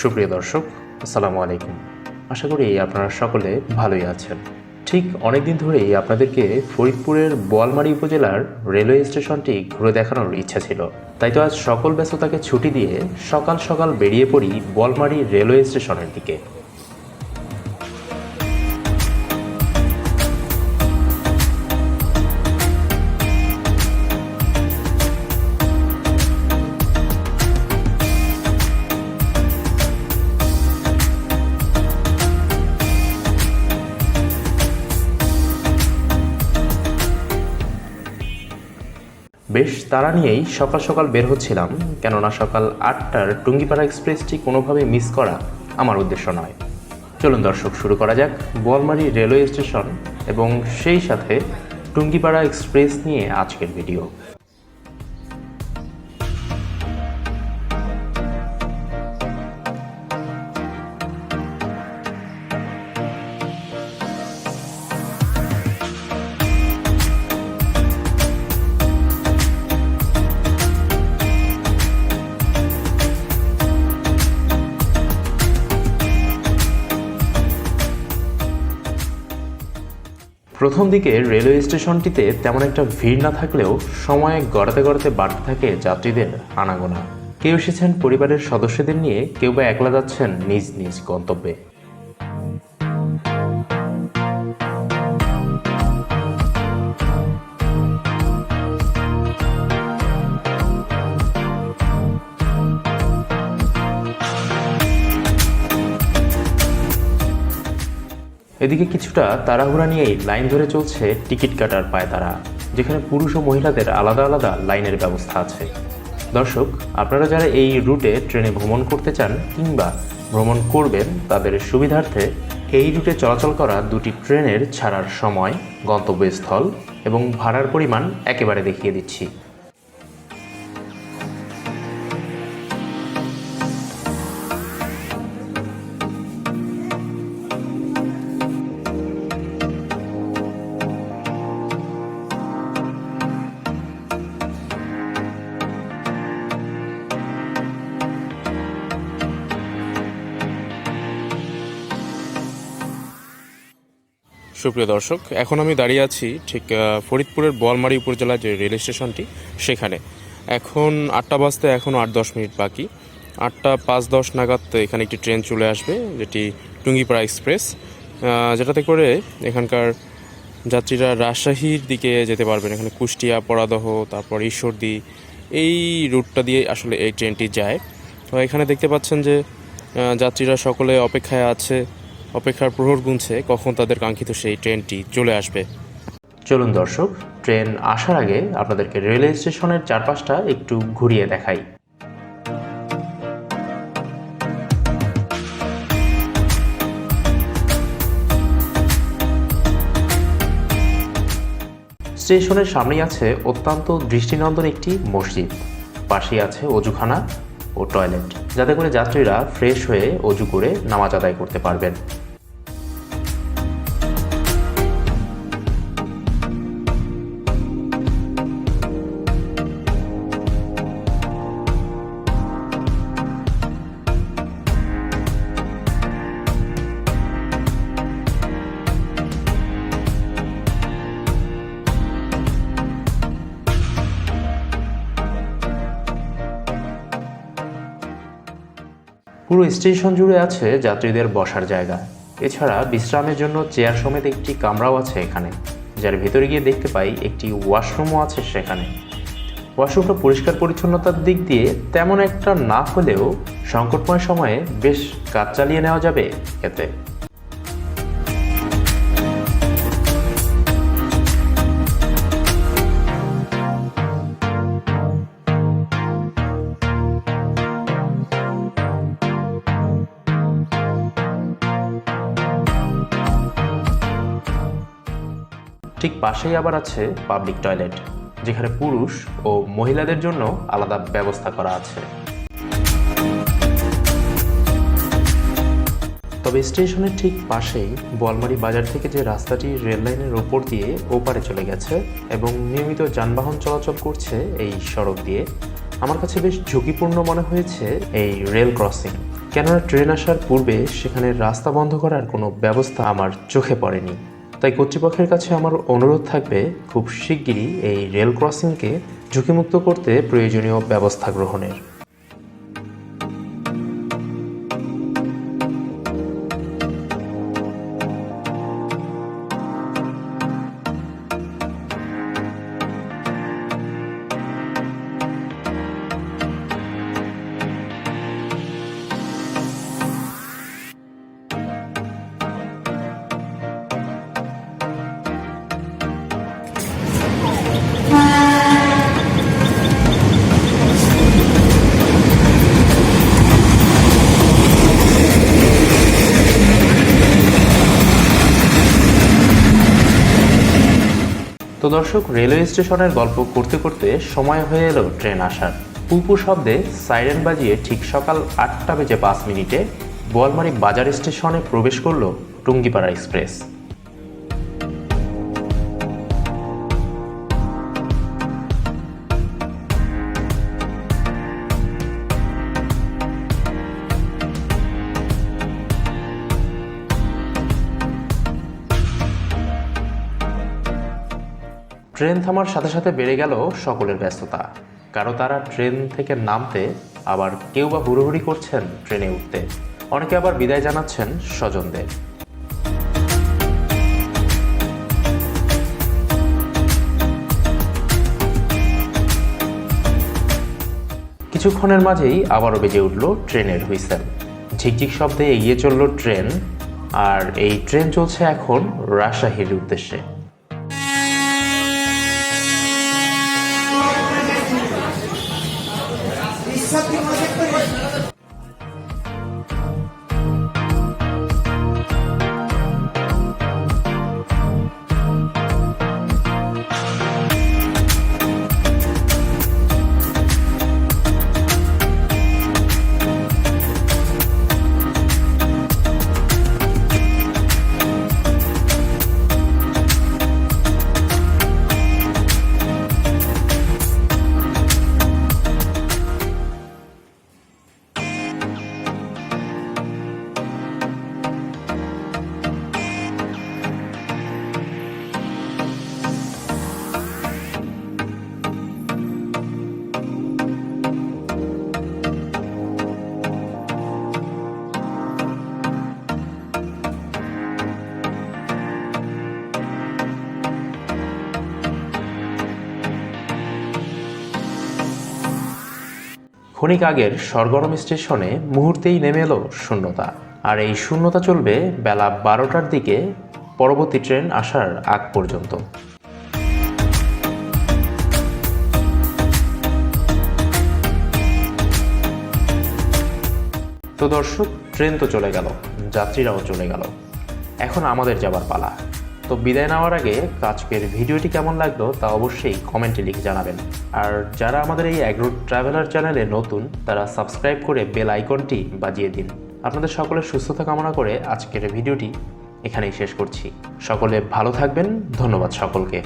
সুপ্রিয় দর্শক, আসসালামু আলাইকুম। আশা করি আপনারা সকলে ভালোই আছেন। ঠিক অনেকদিন ধরেই আপনাদেরকে ফরিদপুরের বোয়ালমারি উপজেলার রেলওয়ে স্টেশনটি ঘুরে দেখানোর ইচ্ছা ছিল। তাই তো আজ সকল ব্যস্ততাকে ছুটি দিয়ে সকাল সকাল বেরিয়ে পড়ি বোয়ালমারি রেলওয়ে স্টেশনের দিকে। বেশ, তারা নিয়েই সকাল সকাল বের হচ্ছিলাম, কেননা সকাল আটটার টুঙ্গিপাড়া এক্সপ্রেসটি কোনোভাবে মিস করা আমার উদ্দেশ্য নয়। চলুন দর্শক, শুরু করা যাক বোয়ালমারি রেলওয়ে স্টেশন এবং সেই সাথে টুঙ্গিপাড়া এক্সপ্রেস নিয়ে আজকের ভিডিও। প্রথম দিকে রেলওয়ে স্টেশনটিতে তেমন একটা ভিড় না থাকলেও সময়ে গড়াতে গড়াতে বাড়তে থাকে যাত্রীদের আনাগোনা। কেউ এসেছেন পরিবারের সদস্যদের নিয়ে, কেউ বা একলা যাচ্ছেন নিজ নিজ গন্তব্যে। এদিকে কিছুটা তাড়াহুড়া নিয়েই লাইন ধরে চলছে টিকিট কাটার পায় তারা যেখানে পুরুষ ও মহিলাদের আলাদা আলাদা লাইনের ব্যবস্থা আছে। দর্শক, আপনারা যারা এই রুটে ট্রেনে ভ্রমণ করতে চান কিংবা ভ্রমণ করবেন, তাদের সুবিধার্থে এই রুটে চলাচল করা দুটি ট্রেনের ছাড়ার সময় গন্তব্যস্থল এবং ভাড়ার পরিমাণ একেবারে দেখিয়ে দিচ্ছি। সুপ্রিয় দর্শক, এখন আমি দাঁড়িয়ে আছি ঠিক ফরিদপুরের বোয়ালমারী উপজেলার যে রেল স্টেশনটি, সেখানে। এখন আটটা বাজতে এখন আট দশ মিনিট বাকি। আটটা পাঁচ দশ নাগাদ এখানে একটি ট্রেন চলে আসবে, যেটি টুঙ্গিপাড়া এক্সপ্রেস যেটাতে করে এখানকার যাত্রীরা রাজশাহীর দিকে যেতে পারবেন। এখানে কুষ্টিয়া, পরাদহ, তারপর ঈশ্বরদী, এই রুটটা দিয়ে আসলে এই ট্রেনটি যায়। তো এখানে দেখতে পাচ্ছেন যে যাত্রীরা সকলে অপেক্ষায় আছে। অপেক্ষার প্রহর গুনছে কখন তাদের কাঙ্ক্ষিত সেই ট্রেনটি চলে আসবে। চলুন দর্শক, ট্রেন আসার আগে আপনাদেরকে রেলওয়ে স্টেশনের চারপাশটা একটু ঘুরিয়ে দেখাই। স্টেশনের সামনেই আছে অত্যন্ত দৃষ্টিনন্দন একটি মসজিদ। পাশেই আছে অজুখানা ও টয়লেট, যাতে করে যাত্রীরা ফ্রেশ হয়ে অজু করে নামাজ আদায় করতে পারবেন। পুরো স্টেশন জুড়ে আছে যাত্রীদের বসার জায়গা। এছাড়া বিশ্রামের জন্য চেয়ার সমেত একটি কামরাও আছে এখানে, যার ভেতরে গিয়ে দেখতে পাই একটি ওয়াশরুমও আছে সেখানে। ওয়াশরুমটা পরিষ্কার পরিচ্ছন্নতার দিক দিয়ে তেমন একটা না হলেও সংকটময় সময়ে বেশ কাজ চালিয়ে নেওয়া যাবে এতে। ঠিক পাশেই আবার আছে পাবলিক টয়লেট যেখানে পুরুষ ও মহিলাদের জন্য আলাদা ব্যবস্থা করা আছে। তবে স্টেশনের ঠিক পাশেই বোয়ালমারি বাজার থেকে যে রাস্তাটি রেল লাইনের ওপর দিয়ে ওপারে চলে গেছে এবং নিয়মিত যানবাহন চলাচল করছে এই সড়ক দিয়ে, আমার কাছে বেশ ঝুঁকিপূর্ণ মনে হয়েছে এই রেল ক্রসিং। কেননা ট্রেন আসার পূর্বে সেখানে রাস্তা বন্ধ করার কোনো ব্যবস্থা আমার চোখে পড়েনি। তাই কর্তৃপক্ষের কাছে আমার অনুরোধ থাকবে, খুব শিগগিরই এই রেল ক্রসিংকে ঝুঁকিমুক্ত করতে প্রয়োজনীয় ব্যবস্থা গ্রহণের। দর্শক, রেলওয়ে স্টেশনের গল্প করতে করতে সময় হয়ে এলো ট্রেন আসার। পুপু শব্দে সাইরেন বাজিয়ে ঠিক সকাল আটটা বেজে পাঁচ মিনিটে বোয়ালমারি বাজার স্টেশনে প্রবেশ করল টুঙ্গিপাড়া এক্সপ্রেস। ট্রেন থামার সাথে সাথে বেড়ে গেল সকলের ব্যস্ততা। কারও তারা ট্রেন থেকে নামতে, আবার কেউ বা হুড়োহুড়ি করছেন ট্রেনে উঠতে। অনেকে আবার বিদায় জানাচ্ছেন স্বজনদের। কিছুক্ষণের মাঝেই আবারও বেজে উঠল ট্রেনের হুইসেল। ঝিকঝিক শব্দে এগিয়ে চলল ট্রেন, আর এই ট্রেন চলছে এখন রাজশাহীর উদ্দেশ্যে। ক্ষণিক আগের সরগরম স্টেশনে মুহূর্তেই নেমে এলো শূন্যতা। আর এই শূন্যতা চলবে বেলা বারোটার দিকে, পরবর্তী ট্রেন আসার আগ পর্যন্ত। তো দর্শক, ট্রেন তো চলে গেল, যাত্রীরাও চলে গেল। এখন আমাদের যাবার পালা। তো বিদায় নেওয়ার আগে আজকের ভিডিওটি কেমন লাগল তা অবশ্যই কমেন্টে লিখে জানাবেন। আর যারা আমাদের এই অ্যাগ্রো ট্রাভেলার চ্যানেলে নতুন, তারা সাবস্ক্রাইব করে বেল আইকনটি বাজিয়ে দিন। আপনাদের সকলের সুস্থতা কামনা করে আজকের ভিডিওটি এখানেই শেষ করছি। সকলে ভালো থাকবেন, ধন্যবাদ সকলকে।